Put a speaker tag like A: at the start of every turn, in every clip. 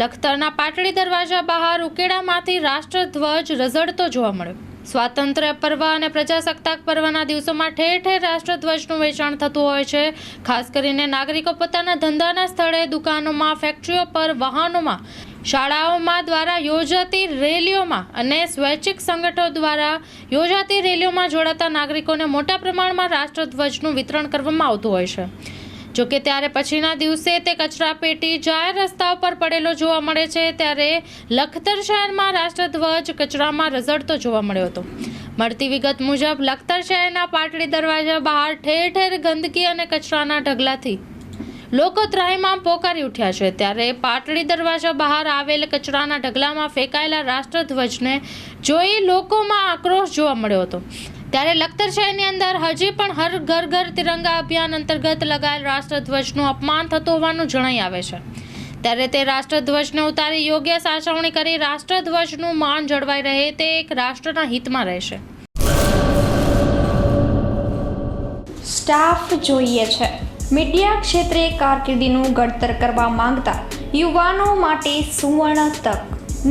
A: લખતરના પાટડી દરવાજા બહાર ઉકેડામાંથી રાષ્ટ્રધ્વજ રઝળતો જોવા મળ્યો. સ્વાતંત્ર્ય પર્વ અને પ્રજાસત્તાક પર્વના દિવસોમાં ઠેર ઠેર રાષ્ટ્રધ્વજનું વેચાણ થતું હોય છે. ખાસ કરીને નાગરિકો પોતાના ધંધાના સ્થળે, દુકાનોમાં, ફેક્ટરીઓ પર, વાહનોમાં, શાળાઓમાં દ્વારા યોજાતી રેલીઓમાં અને સ્વૈચ્છિક સંગઠનો દ્વારા યોજાતી રેલીઓમાં જોડાતા નાગરિકોને મોટા પ્રમાણમાં રાષ્ટ્રધ્વજનું વિતરણ કરવામાં આવતું હોય છે. જોકે ત્યારે પછીના દિવસે તે કચરા પેટી જાહેર રસ્તા ઉપર પડેલો જોવા મળે છે, ત્યારે લખતર શહેરમાં રાષ્ટ્રધ્વજ કચરામાં રઝળતો જોવા મળ્યો હતો. મળતી વિગત મુજબ, લખતર શહેરના પાટડી દરવાજા બહાર ઠેર ઠેર ગંદકી અને કચરાના ઢગલાથી લોકો ત્રાહીમાં પોકારી ઉઠ્યા છે. ત્યારે પાટડી દરવાજા બહાર આવેલ કચરાના ઢગલામાં ફેંકાયેલા રાષ્ટ્રધ્વજને જોઈ લોકોમાં આક્રોશ જોવા મળ્યો હતો. ત્યારે લખતર શહેરની અંદર હજી પણ હર ઘર ઘર તિરંગા અભિયાન અંતર્ગત લગાયેલ રાષ્ટ્રધ્વજનું અપમાન થતું હોવાનું જણાઈ આવે છે. ત્યારે તે રાષ્ટ્રધ્વજને ઉતારી યોગ્ય સાચવણી કરી રાષ્ટ્રધ્વજનું માન જળવાઈ રહે તે એક રાષ્ટ્રના હિતમાં રહેશે.
B: સ્ટાફ જોઈએ છે. મીડિયા ક્ષેત્રે કારકિર્દીનું ઘડતર કરવા માંગતા યુવાનો માટે સુવર્ણ તક.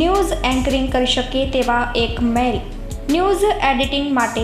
B: ન્યૂઝ એન્કરિંગ કરી શકે તેવા એક મેલ. ન્યૂઝ એડિટિંગ માટે